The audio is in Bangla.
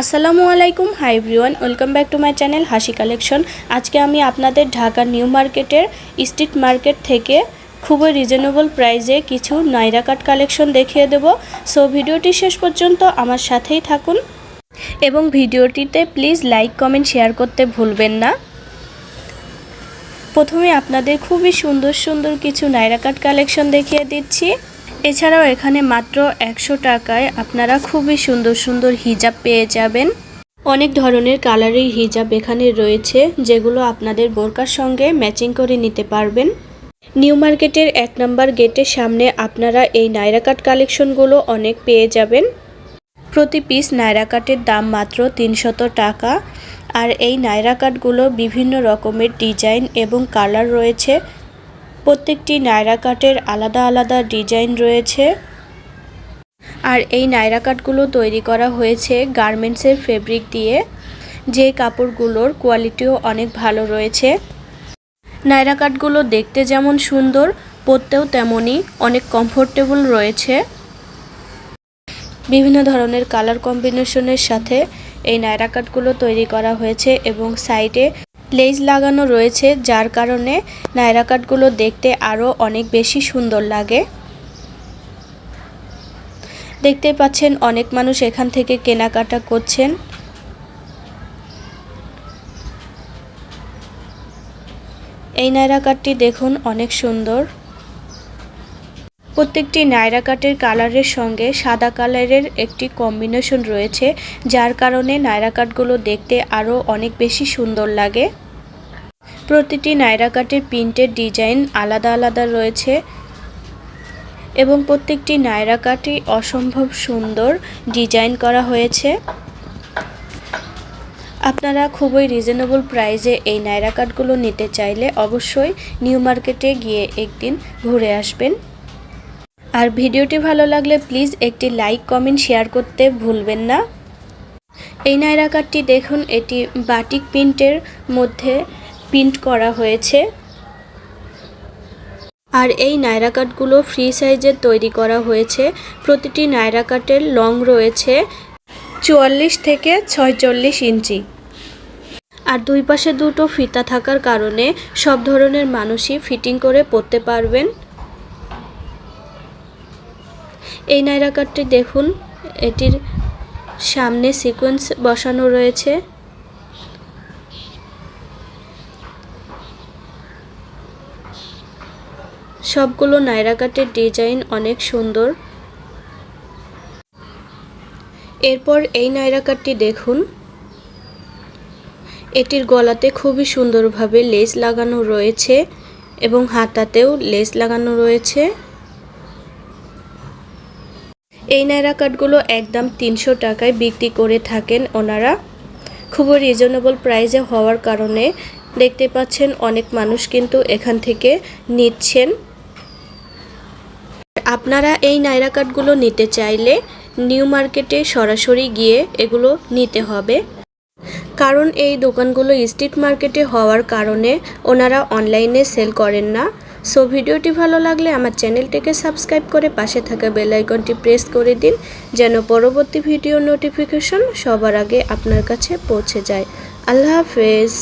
আসসালামু আলাইকুম, hi everyone, welcome back to my channel Hasi collection. আজকে আমি আপনাদের ঢাকা নিউ মার্কেটের স্ট্রিট মার্কেট থেকে খুবই রিজনেবল প্রাইসে কিছু নাইরা কাট কালেকশন দেখিয়ে দেব। সো ভিডিওটি শেষ পর্যন্ত আমার সাথেই থাকুন এবং ভিডিওটিতে প্লিজ লাইক কমেন্ট শেয়ার করতে ভুলবেন না। প্রথমে আপনাদের খুবই সুন্দর সুন্দর কিছু নাইরা কাট কালেকশন দেখিয়ে দিচ্ছি। এছাড়াও এখানে মাত্র একশো টাকায় আপনারা খুবই সুন্দর সুন্দর হিজাব পেয়ে যাবেন। অনেক ধরনের কালারের হিজাব এখানে রয়েছে, যেগুলো আপনাদের বোরকার সঙ্গে ম্যাচিং করে নিতে পারবেন। নিউ মার্কেটের এক নম্বর গেটের সামনে আপনারা এই নাইরা কাট কালেকশনগুলো অনেক পেয়ে যাবেন। প্রতি পিস নাইরা কাটের দাম মাত্র তিনশত টাকা। আর এই নাইরা কাটগুলো বিভিন্ন রকমের ডিজাইন এবং কালার রয়েছে। প্রত্যেকটি নায়রা কাটের আলাদা আলাদা ডিজাইন রয়েছে। আর এই নায়রা কাটগুলো তৈরি করা হয়েছে গার্মেন্টসের ফেব্রিক দিয়ে। যে কাপড়গুলোর কোয়ালিটিও অনেক ভালো রয়েছে। নায়রা কাটগুলো দেখতে যেমন সুন্দর, পরতেও তেমনই অনেক কমফোর্টেবল রয়েছে। বিভিন্ন ধরনের কালার কম্বিনেশনের সাথে এই নায়রা কাটগুলো তৈরি করা হয়েছে এবং সাইডে লেজ লাগানো রয়েছে, যার কারণে নায়রা কাটগুলো দেখতে আরও অনেক বেশি সুন্দর লাগে। দেখতে পাচ্ছেন অনেক মানুষ এখান থেকে কেনাকাটা করছেন। এই নায়রা কাটটি দেখুন, অনেক সুন্দর। প্রত্যেকটি নায়রা কাটের কালারের সঙ্গে সাদা কালারের একটি কম্বিনেশন রয়েছে, যার কারণে নায়রা কাটগুলো দেখতে আরও অনেক বেশি সুন্দর লাগে। প্রতিটি নায়রা কাটের প্রিন্টের ডিজাইন আলাদা আলাদা রয়েছে এবং প্রত্যেকটি নায়রা কাটই অসম্ভব সুন্দর ডিজাইন করা হয়েছে। আপনারা খুবই রিজনেবল প্রাইসে এই নায়রা কাটগুলো নিতে চাইলে অবশ্যই নিউ মার্কেটে গিয়ে একদিন ঘুরে আসবেন। আর ভিডিওটি ভালো লাগলে প্লিজ একটি লাইক, কমেন্ট, শেয়ার করতে ভুলবেন না। এই নায়রা কাটটি দেখুন, এটি বাটিক প্রিন্টের মধ্যে প্রিন্ট করা হয়েছে। আর এই নাইরা কাটগুলো ফ্রি সাইজের তৈরি করা হয়েছে। প্রতিটি নায়রা কাটের লং রয়েছে চুয়াল্লিশ থেকে ছয়চল্লিশ ইঞ্চি। আর দুই পাশে দুটো ফিতা থাকার কারণে সব ধরনের মানুষই ফিটিং করে পরতে পারবেন। এই নাইরা কাটটি দেখুন। এটির সামনে সিকোয়েন্স বসানো রয়েছে। সবগুলো নাইরা কাটের ডিজাইন অনেক সুন্দর। এরপর এই নাইরা কাটটি দেখুন। এটির গলাতে খুবই সুন্দরভাবে লেস লাগানো রয়েছে এবং হাতাতেও লেস লাগানো রয়েছে। এই নাইরা কাটগুলো একদম তিনশো টাকায় বিক্রি করে থাকেন ওনারা। খুবই রিজনেবল প্রাইসে হওয়ার কারণে দেখতে পাচ্ছেন অনেক মানুষ কিন্তু এখান থেকে নিচ্ছেন। আপনারা এই নাইরা কাটগুলো নিতে চাইলে নিউ মার্কেটে সরাসরি গিয়ে এগুলো নিতে হবে। কারণ এই দোকানগুলো স্ট্রিট মার্কেটে হওয়ার কারণে ওনারা অনলাইনে সেল করেন না। সো ভিডিওটি ভালো লাগলে আমার চ্যানেলটিকে সাবস্ক্রাইব করে পাশে থাকা বেল আইকনটি প্রেস করে দিন, যেন পরবর্তী ভিডিও নোটিফিকেশন সবার আগে আপনার কাছে পৌঁছে যায়। আল্লাহ হাফেজ।